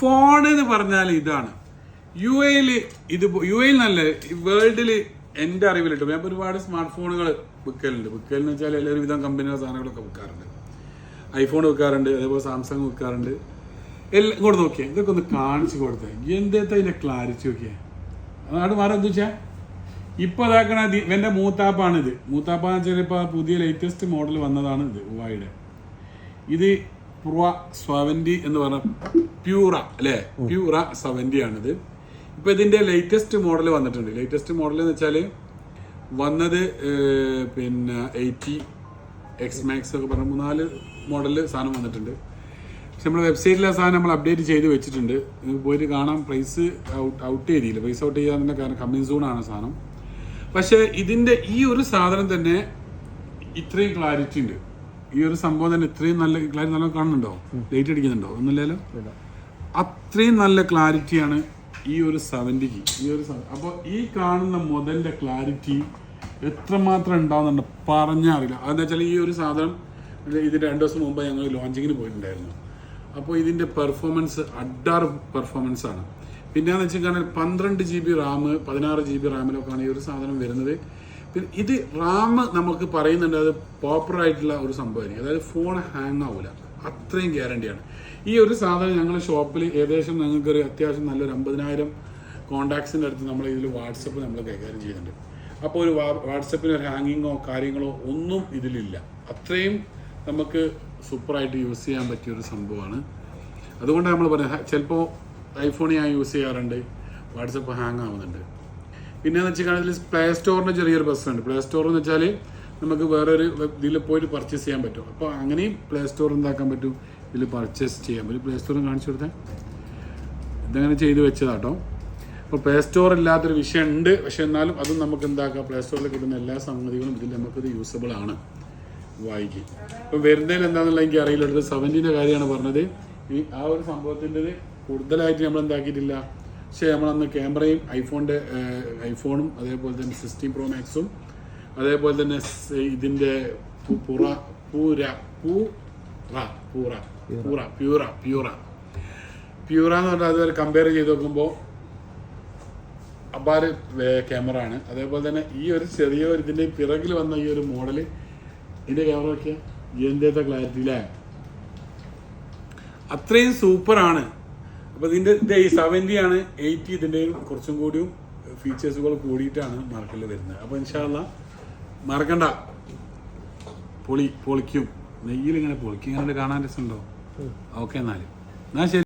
Phone എന്ന് പറഞ്ഞാൽ ഇതാണ്. യു എയിൽ ഇത് യു എയിൽ നല്ല വേൾഡിൽ എന്റെ അറിവിലിട്ട് ഞാൻ ഒരുപാട് സ്മാർട്ട് ഫോണുകൾ വിൽക്കലുണ്ട് വിൽക്കലെന്ന് വെച്ചാൽ എല്ലാവരും വിധം കമ്പനിയുടെ സാധനങ്ങളൊക്കെ വിൽക്കാറുണ്ട് ഐഫോൺ വിൽക്കാറുണ്ട് അതേപോലെ സാംസങ് വിൽക്കാറുണ്ട് എല്ലാം ഇങ്ങോട്ട് നോക്കിയേ ഇതൊക്കെ ഒന്ന് കാണിച്ചു കൊടുത്തേ. എന്തേത്ത അതിന്റെ ക്ലാരിറ്റി നോക്കിയേ. അതാണ് മാറി എന്താ വെച്ചാൽ ഇപ്പൊ ഇതാക്കണ എന്റെ മൂത്താപ്പാണിത്. മൂത്താപ്പാന്ന് വെച്ചാൽ ഇപ്പൊ പുതിയ ലേറ്റസ്റ്റ് മോഡൽ വന്നതാണ് ഇത് ഉവായുടെ ഇത് പ്രുവ സെവന്റി എന്ന് പറഞ്ഞ പ്യൂറ അല്ലേ? പ്യൂറ സെവന്റി ആണിത്. ഇപ്പൊ ഇതിന്റെ ലേറ്റസ്റ്റ് മോഡൽ വന്നിട്ടുണ്ട്. ലേറ്റസ്റ്റ് മോഡൽ എന്ന് വെച്ചാൽ വന്നത് പിന്നെ എയ്റ്റി എക്സ് മാക്സ് ഒക്കെ പറഞ്ഞ മൂന്നാൽ മോഡലിൽ സാധനം വന്നിട്ടുണ്ട്. പക്ഷെ നമ്മുടെ വെബ്സൈറ്റിലെ സാധനം നമ്മൾ അപ്ഡേറ്റ് ചെയ്ത് വെച്ചിട്ടുണ്ട്. പോയിട്ട് കാണാം. പ്രൈസ് ഔട്ട് ഔട്ട് ചെയ്തില്ല. പ്രൈസ് ഔട്ട് ചെയ്യാൻ കാരണം കമ്മിങ് സൂൺ ആണ് സാധനം. പക്ഷേ ഇതിന്റെ ഈ ഒരു സാധനം തന്നെ ഇത്രയും ക്ലാരിറ്റി ഉണ്ട്. ഈ ഒരു സംഭവം തന്നെ ഇത്രയും നല്ല ക്ലാരിറ്റി നല്ല കാണുന്നുണ്ടോ? ഡേറ്റ് അടിക്കുന്നുണ്ടോ? ഒന്നുമില്ലല്ലോ? അത്രയും നല്ല ക്ലാരിറ്റിയാണ് ഈ ഒരു സെവന്റിക്ക് ഈ ഒരു അപ്പോൾ ഈ കാണുന്ന മുതലിന്റെ ക്ലാരിറ്റി എത്രമാത്രം ഉണ്ടാവുന്നുണ്ട് പറഞ്ഞറിയില്ല അതെന്ന് വെച്ചാൽ ഈ ഒരു സാധനം ഇത് രണ്ട് ദിവസം മുമ്പ് ഞങ്ങൾ ലോഞ്ചിങ്ങിന് പോയിട്ടുണ്ടായിരുന്നു. അപ്പോൾ ഇതിന്റെ പെർഫോമൻസ് അഡാർ പെർഫോമൻസ് ആണ്. പിന്നെന്ന് വെച്ചാൽ പന്ത്രണ്ട് ജി ബി റാം പതിനാറ് ജി ബി റാമിലൊക്കെയാണ് ഈ ഒരു സാധനം വരുന്നത്. പിന്നെ ഇത് റാം നമുക്ക് പറയുന്നുണ്ട് അത് പ്രോപ്പർ ആയിട്ടുള്ള ഒരു സംഭവമായിരിക്കും. അതായത് ഫോൺ ഹാങ് ആവില്ല അത്രയും ഗ്യാരണ്ടിയാണ് ഈ ഒരു സാധനം ഞങ്ങൾ ഷോപ്പിൽ ഏകദേശം ഞങ്ങൾക്ക് ഒരു അത്യാവശ്യം നല്ലൊരു അമ്പതിനായിരം കോണ്ടാക്ട്സിന്റെ അടുത്ത് നമ്മൾ ഇതിൽ വാട്സപ്പ് നമ്മൾ കൈകാര്യം ചെയ്യുന്നുണ്ട്. അപ്പോൾ ഒരു വാട്സപ്പിന് ഒരു ഹാങ്ങിങ്ങോ കാര്യങ്ങളോ ഒന്നും ഇതിലില്ല. അത്രയും നമുക്ക് സൂപ്പറായിട്ട് യൂസ് ചെയ്യാൻ പറ്റിയ ഒരു സംഭവമാണ്. അതുകൊണ്ട് നമ്മൾ പറയുന്നത് ചിലപ്പോൾ ഐഫോൺ ഞാൻ യൂസ് ചെയ്യാറുണ്ട് വാട്സപ്പ് ഹാങ് ആവുന്നുണ്ട്. പിന്നെ എന്ന് വെച്ചാൽ പ്ലേ സ്റ്റോറിന് ചെറിയൊരു പ്രശ്നമുണ്ട് പ്ലേ സ്റ്റോർ എന്ന് വെച്ചാൽ നമുക്ക് വേറൊരു ഇതിൽ പോയിട്ട് പർച്ചേസ് ചെയ്യാൻ പറ്റും. അപ്പോൾ അങ്ങനെയും പ്ലേ സ്റ്റോർ എന്താക്കാൻ പറ്റും? ഇതിൽ പർച്ചേസ് ചെയ്യാൻ പറ്റും. പ്ലേ സ്റ്റോർ കാണിച്ചു കൊടുത്തേ. ഇതങ്ങനെ ചെയ്ത് വെച്ചതാട്ടോ. അപ്പോൾ പ്ലേ സ്റ്റോർ ഇല്ലാത്തൊരു വിഷയം ഉണ്ട്. പക്ഷെ എന്നാലും അതും നമുക്ക് എന്താക്കാം? പ്ലേ സ്റ്റോറിൽ കിട്ടുന്ന എല്ലാ സംഗതികളും ഇതിൽ നമുക്കിത് യൂസബിൾ ആണ്. വായിക്കും. ഇപ്പം വരുന്നതിൽ എന്താണെന്നുള്ള എനിക്ക് അറിയില്ല. സെവന്റീന്റെ കാര്യമാണ് പറഞ്ഞത്. ഈ ആ ഒരു സംഭവത്തിന്റെ കൂടുതലായിട്ട് നമ്മൾ എന്താക്കിയിട്ടില്ല പക്ഷേ നമ്മളന്ന് ക്യാമറയും ഐഫോണിന്റെ ഐഫോണും അതേപോലെ തന്നെ സിക്സ്റ്റീൻ പ്രോ മാക്സും അതേപോലെ തന്നെ ഇതിന്റെ പുറ പൂര പൂറ പൂറ പൂറ പ്യൂറ പ്യൂറ. പ്യൂറ എന്ന് പറഞ്ഞാൽ അതുവരെ കമ്പയർ ചെയ്ത് നോക്കുമ്പോൾ അപാര ക്യാമറ ആണ്. അതേപോലെ തന്നെ ഈ ഒരു ചെറിയ ഒരു ഇതിന്റെ പിറകിൽ വന്ന ഈ ഒരു മോഡൽ ഇതിന്റെ ക്യാമറ നോക്കിയാൽ എന്തേത്തെ ക്ലാരിറ്റിയിലെ അത്രയും സൂപ്പർ ആണ് അപ്പൊ ഇതിന്റെ ഇത് ഈ സെവന്റി ആണ് എയ്റ്റി ഇതിന്റെ കുറച്ചും കൂടിയും ഫീച്ചേഴ്സുകൾ കൂടിയിട്ടാണ് മാർക്കറ്റിൽ വരുന്നത്. അപ്പൊ ഇൻഷാല്ല മറക്കണ്ട. പൊളി പൊളിക്കും. നെയ്യിൽ ഇങ്ങനെ പൊളിക്കും. ഇങ്ങനെ കാണാൻ രസമുണ്ടോ? ഓക്കെ എന്നാൽ. എന്നാ ശരി.